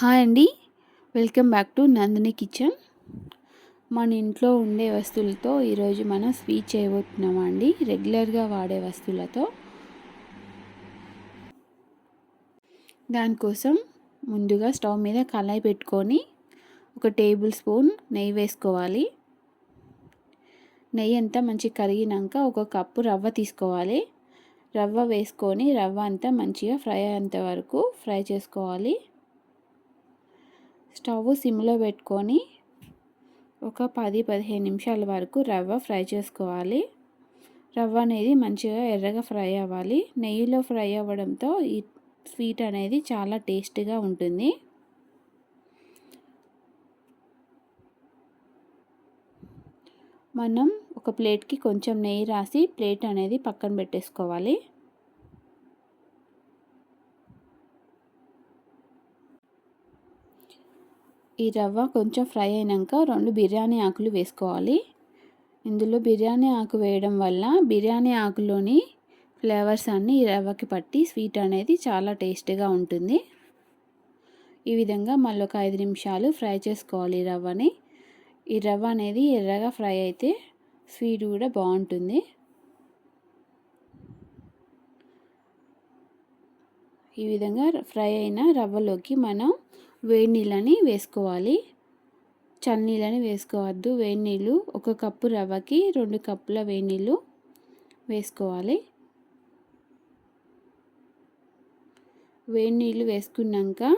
Hi అండి. Welcome back to Nandini kitchen. మన ఇంట్లో ఉండే వస్తువులతో ఈరోజు మనం స్వీట్ చేయబోతున్నామండి రెగ్యులర్గా వాడే వస్తువులతో. దానికోసం ముందుగా స్టవ్ మీద కళాయి పెట్టుకొని ఒక టేబుల్ స్పూన్ నెయ్యి వేసుకోవాలి. నెయ్యి అంతా మంచిగా కరిగినాక ఒక కప్పు రవ్వ తీసుకోవాలి. రవ్వ వేసుకొని రవ్వ అంతా మంచిగా ఫ్రై అయ్యేంత వరకు ఫ్రై చేసుకోవాలి. స్టవ్ సిమ్లో పెట్టుకొని ఒక పది పదిహేను నిమిషాల వరకు రవ్వ ఫ్రై చేసుకోవాలి. రవ్వ అనేది మంచిగా ఎర్రగా ఫ్రై అవ్వాలి. నెయ్యిలో ఫ్రై అవ్వడంతో ఈ స్వీట్ అనేది చాలా టేస్టీగా ఉంటుంది. మనం ఒక ప్లేట్కి కొంచెం నెయ్యి రాసి ప్లేట్ అనేది పక్కన పెట్టేసుకోవాలి. ఈ రవ్వ కొంచెం ఫ్రై అయినాక రెండు బిర్యానీ ఆకులు వేసుకోవాలి. ఇందులో బిర్యానీ ఆకు వేయడం వల్ల బిర్యానీ ఆకులోని ఫ్లేవర్స్ అన్నీ ఈ రవ్వకి పట్టి స్వీట్ అనేది చాలా టేస్టీగా ఉంటుంది. ఈ విధంగా మళ్ళీ ఒక ఐదు నిమిషాలు ఫ్రై చేసుకోవాలి ఈ రవ్వని. ఈ రవ్వ అనేది ఎర్రగా ఫ్రై అయితే స్వీట్ కూడా బాగుంటుంది. ఈ విధంగా ఫ్రై అయిన రవ్వలోకి మనం వేడి నీళ్ళని వేసుకోవాలి. చన్నీళ్ళని వేసుకోవద్దు. వేడి నీళ్ళు ఒక కప్పు రవ్వకి రెండు కప్పుల వేడి నీళ్ళు వేసుకోవాలి. వేడి నీళ్ళు వేసుకున్నాక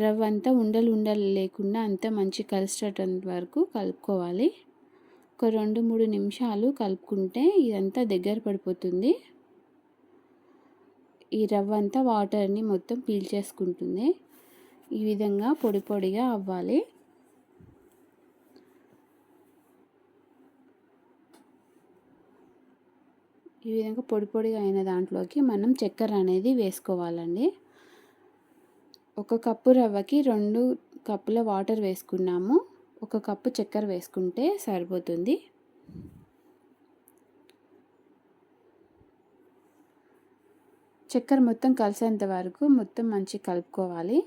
రవ్వ అంతా ఉండలు ఉండలు లేకుండా అంతా మంచి కలిసేటంత వరకు కలుపుకోవాలి. ఒక రెండు మూడు నిమిషాలు కలుపుకుంటే ఇదంతా దగ్గర పడిపోతుంది. ఈ రవ్వ అంతా వాటర్ని మొత్తం పీల్చేసుకుంటుంది. ఈ విధంగా పొడి పొడిగా అవ్వాలి. ఈ విధంగా పొడి పొడిగా అయిన దాంట్లోకి మనం చక్కెర అనేది వేసుకోవాలండి. ఒక కప్పు రవ్వకి రెండు కప్పుల వాటర్ వేసుకున్నాము. ఒక కప్పు చక్కెర వేసుకుంటే సరిపోతుంది. చక్కెర మొత్తం కలిసేంత వరకు మొత్తం మంచి కలుపుకోవాలి.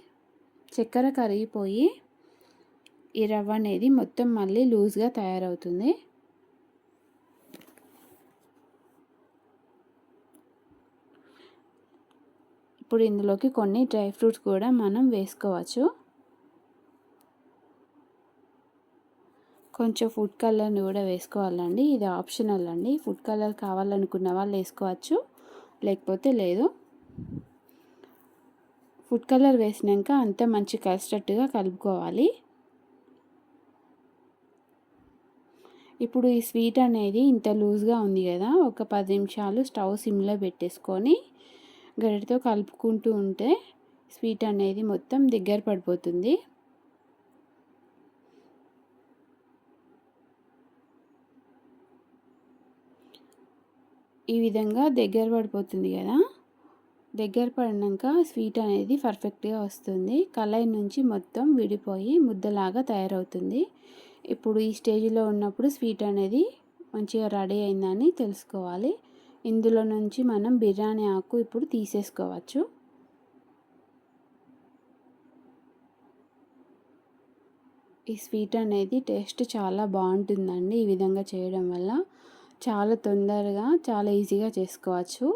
చక్కెర కరిగిపోయి ఈ రవ్వ అనేది మొత్తం మళ్ళీ లూజ్గా తయారవుతుంది. ఇప్పుడు ఇందులోకి కొన్ని డ్రై ఫ్రూట్స్ కూడా మనం వేసుకోవచ్చు. కొంచెం ఫుడ్ కలర్ని కూడా వేసుకోవాలండి. ఇది ఆప్షనల్ అండి. ఫుడ్ కలర్ కావాలనుకున్న వాళ్ళు వేసుకోవచ్చు. లేకపోతే లేదు. ఫుడ్ కలర్ వేసినాక అంతా మంచి కలిసేటట్టుగా కలుపుకోవాలి. ఇప్పుడు ఈ స్వీట్ అనేది ఇంత లూజ్గా ఉంది కదా ఒక పది నిమిషాలు స్టవ్ సిమ్లో పెట్టేసుకొని గరిటతో కలుపుకుంటూ ఉంటే స్వీట్ అనేది మొత్తం దగ్గర పడిపోతుంది. ఈ విధంగా దగ్గర పడిపోతుంది కదా. దగ్గర పడినాక స్వీట్ అనేది పర్ఫెక్ట్గా వస్తుంది. కళాయి నుంచి మొత్తం విడిపోయి ముద్దలాగా తయారవుతుంది. ఇప్పుడు ఈ స్టేజ్లో ఉన్నప్పుడు స్వీట్ అనేది మంచిగా రెడీ అయిందని తెలుసుకోవాలి. ఇందులో నుంచి మనం బిర్యానీ ఆకు ఇప్పుడు తీసేసుకోవచ్చు. ఈ స్వీట్ అనేది టేస్ట్ చాలా బాగుంటుందండి ఈ విధంగా చేయడం వల్ల. చాలా తొందరగా చాలా ఈజీగా చేసుకోవచ్చు.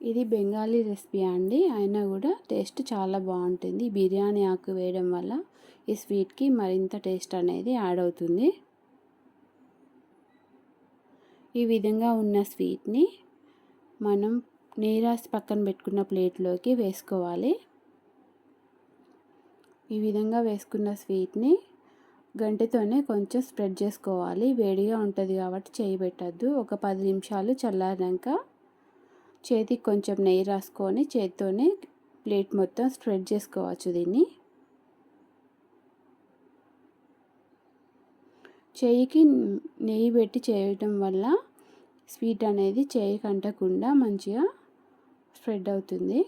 ఇది బెంగాలీ రెసిపీ అండి. అయినా కూడా టేస్ట్ చాలా బాగుంటుంది. బిర్యానీ ఆకు వేయడం వల్ల ఈ స్వీట్కి మరింత టేస్ట్ అనేది యాడ్ అవుతుంది. ఈ విధంగా ఉన్న స్వీట్ని మనం నీరాసి పక్కన పెట్టుకున్న ప్లేట్లోకి వేసుకోవాలి. ఈ విధంగా వేసుకున్న స్వీట్ని గంటతోనే కొంచెం స్ప్రెడ్ చేసుకోవాలి. వేడిగా ఉంటుంది కాబట్టి చేయి పెట్టద్దు. ఒక పది నిమిషాలు చల్లారాక చేతికి కొంచెం నెయ్యి రాసుకొని చేతితోనే ప్లేట్ మొత్తం స్ప్రెడ్ చేసుకోవచ్చు దీన్ని. చేయికి నెయ్యి పెట్టి చేయటం వల్ల స్వీట్ అనేది చేయి కంటకుండా మంచిగా స్ప్రెడ్ అవుతుంది.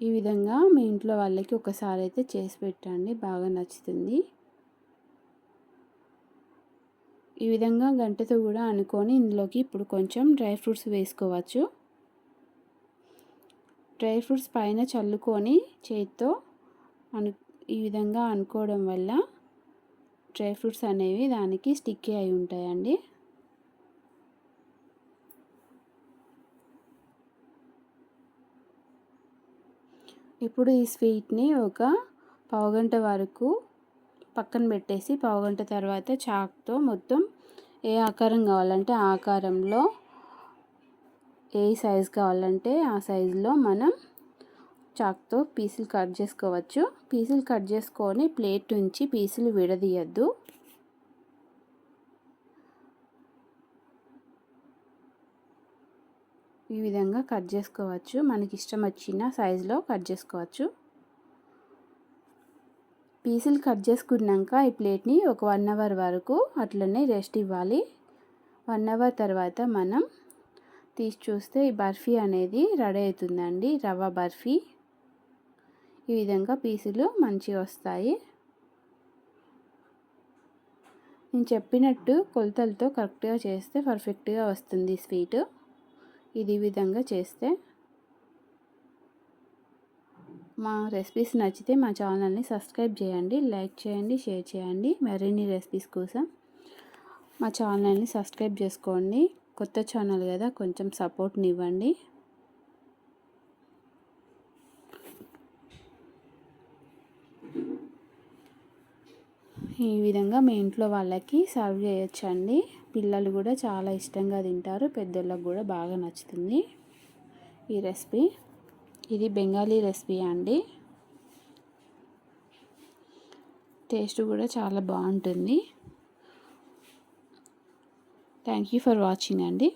ఈ విధంగా మీ ఇంట్లో వాళ్ళకి ఒకసారి అయితే చేసి పెట్టండి బాగా నచ్చుతుంది. ఈ విధంగా గంటతో కూడా అనుకొని ఇందులోకి ఇప్పుడు కొంచెం డ్రై ఫ్రూట్స్ వేసుకోవచ్చు. డ్రై ఫ్రూట్స్ పైన చల్లుకొని చేతితో అను ఈ విధంగా అనుకోవడం వల్ల డ్రై ఫ్రూట్స్ అనేవి దానికి స్టిక్కీ అయి ఉంటాయండి. ఇప్పుడు ఈ స్వీట్ని ఒక పావుగంట వరకు పక్కన పెట్టేసి పావుగంట తర్వాత చాక్తో మొత్తం ఏ ఆకారం కావాలంటే ఆ ఆకారంలో ఏ సైజు కావాలంటే ఆ సైజులో మనం చాక్తో పీసులు కట్ చేసుకోవచ్చు. పీసులు కట్ చేసుకొని ప్లేట్ నుంచి పీసులు విడదీయద్దు. ఈ విధంగా కట్ చేసుకోవచ్చు. మనకి ఇష్టం వచ్చిన సైజులో కట్ చేసుకోవచ్చు. పీసులు కట్ చేసుకున్నాక ఈ ప్లేట్ని ఒక వన్ అవర్ వరకు అట్లనే రెస్ట్ ఇవ్వాలి. వన్ అవర్ తర్వాత మనం తీసి చూస్తే ఈ బర్ఫీ అనేది రెడీ అవుతుందండి రవ్వ బర్ఫీ. ఈ విధంగా పీసులు మంచిగా వస్తాయి. నేను చెప్పినట్టు కొలతలతో కరెక్ట్గా చేస్తే పర్ఫెక్ట్గా వస్తుంది స్వీట్. ఇది విధంగా చేస్తే మా రెసిపీస్ నచ్చితే మా ఛానల్ని సబ్స్క్రైబ్ చేయండి లైక్ చేయండి షేర్ చేయండి. మరిన్ని రెసిపీస్ కోసం మా ఛానల్ని సబ్స్క్రైబ్ చేసుకోండి. కొత్త ఛానల్ కదా కొంచెం సపోర్ట్ని ఇవ్వండి. ఈ విధంగా మీ ఇంట్లో వాళ్ళకి సర్వ్ చేయొచ్చండి. పిల్లలు కూడా చాలా ఇష్టంగా తింటారు పెద్దోళ్ళకి కూడా బాగా నచ్చుతుంది ఈ రెసిపీ ఇది బెంగాలీ రెసిపీ అండి. టేస్ట్ కూడా చాలా బాగుంటుంది. థ్యాంక్ యూ ఫర్ వాచింగ్ అండి.